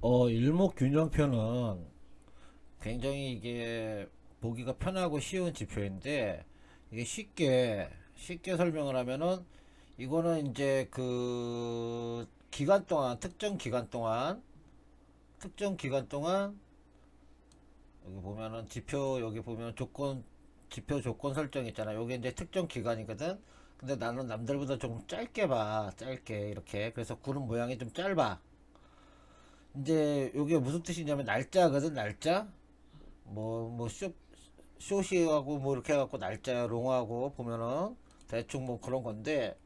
어, 일목균형표는 굉장히 이게 보기가 편하고 쉬운 지표인데 이게 쉽게 쉽게 설명을 하면은 이거는 이제 그 기간 동안 특정 기간 동안 특정 기간 동안 여기 보면은 지표 여기 보면 조건 지표 조건 설정 있잖아. 여기 이제 특정 기간이거든. 근데 나는 남들보다 좀 짧게 봐. 짧게 이렇게. 그래서 구름 모양이 좀 짧아. 이제 요게 무슨 뜻이냐면 날짜거든. 날짜. 뭐뭐 쇼 쇼시하고 뭐 이렇게 해갖고 날짜 롱하고 보면은 대충 뭐 그런 건데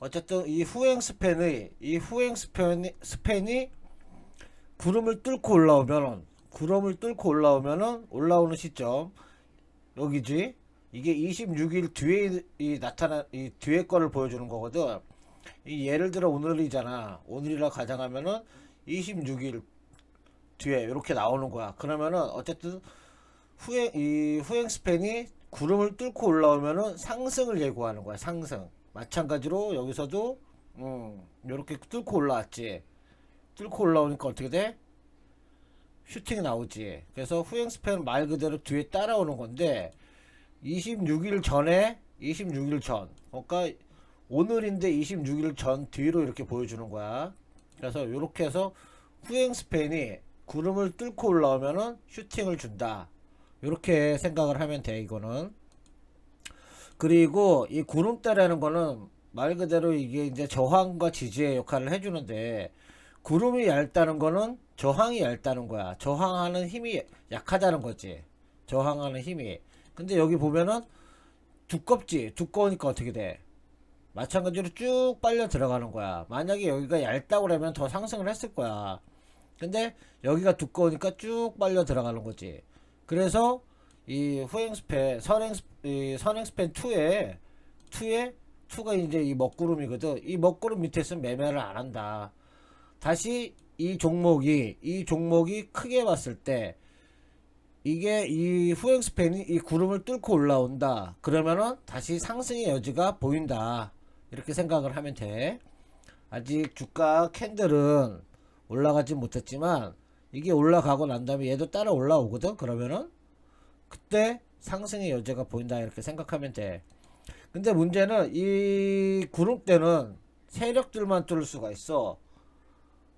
어쨌든 이 후행 스팬의 이 후행 스팬이 스팬이 구름을 뚫고 올라오면은 구름을 뚫고 올라오면은 올라오는 시점 여기지 이게 26일 뒤에 이 나타나 이 뒤에 거를 보여주는 거거든 이 예를 들어 오늘이잖아 오늘이라 가정하면은 26일 뒤에 이렇게 나오는 거야 그러면은 어쨌든 후행 이 후행 스팬이 구름을 뚫고 올라오면은 상승을 예고하는 거야 상승 마찬가지로 여기서도 음 이렇게 뚫고 올라왔지 뚫고 올라오니까 어떻게 돼? 슈팅이 나오지. 그래서 후행 스팬 말 그대로 뒤에 따라오는 건데 26일 전에 26일 전. 그러니까 오늘인데 26일 전 뒤로 이렇게 보여주는 거야. 그래서 이렇게 해서 후행 스팬이 구름을 뚫고 올라오면은 슈팅을 준다. 이렇게 생각을 하면 돼 이거는. 그리고 이 구름대라는 거는 말 그대로 이게 이제 저항과 지지의 역할을 해주는데 구름이 얇다는 거는 저항이 얇다는 거야. 저항하는 힘이 약하다는 거지. 저항하는 힘이. 근데 여기 보면은 두껍지. 두꺼우니까 어떻게 돼? 마찬가지로 쭉 빨려 들어가는 거야. 만약에 여기가 얇다고 그러면 더 상승을 했을 거야. 근데 여기가 두꺼우니까 쭉 빨려 들어가는 거지. 그래서 이 후행 스팬, 선행, 스- 이 선행 스팬 2에 2에 2가 이제 이 먹구름이거든. 이 먹구름 밑에 있으면 매매를 안 한다. 다시 이 종목이 이 종목이 크게 봤을 때 이게 이 후행 스팬이 이 구름을 뚫고 올라온다. 그러면은 다시 상승의 여지가 보인다. 이렇게 생각을 하면 돼. 아직 주가 캔들은 올라가지 못했지만 이게 올라가고 난 다음에 얘도 따라 올라오거든. 그러면은 그때 상승의 여지가 보인다. 이렇게 생각하면 돼. 근데 문제는 이 구름대는 세력들만 뚫을 수가 있어.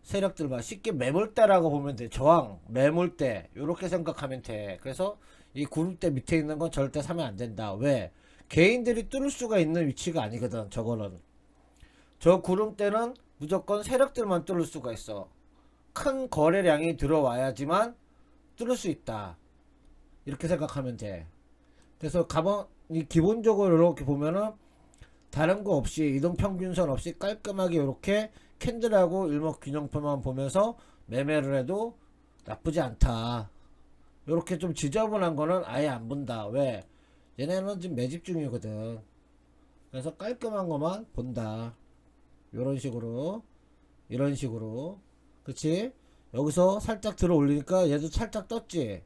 세력들만 쉽게 매물대라고 보면 돼. 저항, 매물대 이렇게 생각하면 돼. 그래서 이 구름대 밑에 있는 건 절대 사면 안 된다. 왜? 개인들이 뚫을 수가 있는 위치가 아니거든. 저거는. 저 구름대는 무조건 세력들만 뚫을 수가 있어. 큰 거래량이 들어와야지만 뚫을 수 있다. 이렇게 생각하면 돼. 그래서 가방 이 기본적으로 이렇게 보면은 다른 거 없이 이동 평균선 없이 깔끔하게 이렇게 캔들하고 일목균형표만 보면서 매매를 해도 나쁘지 않다. 이렇게 좀 지저분한 거는 아예 안 본다. 왜? 얘네는 지금 매집 중이거든. 그래서 깔끔한 것만 본다. 이런 식으로, 이런 식으로, 그치? 여기서 살짝 들어 올리니까 얘도 살짝 떴지.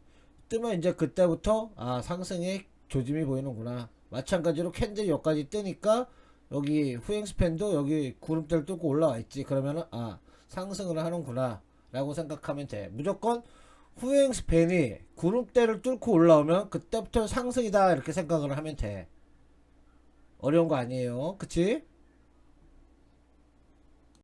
뜨면 이제 그때부터 아 상승의 조짐이 보이는구나. 마찬가지로 캔들이 여기까지 뜨니까 여기 후행 스팬도 여기 구름대를 뚫고 올라와 있지. 그러면은 아 상승을 하는구나 라고 생각하면 돼. 무조건 후행 스팬이 구름대를 뚫고 올라오면 그때부터 상승이다 이렇게 생각을 하면 돼. 어려운 거 아니에요. 그치?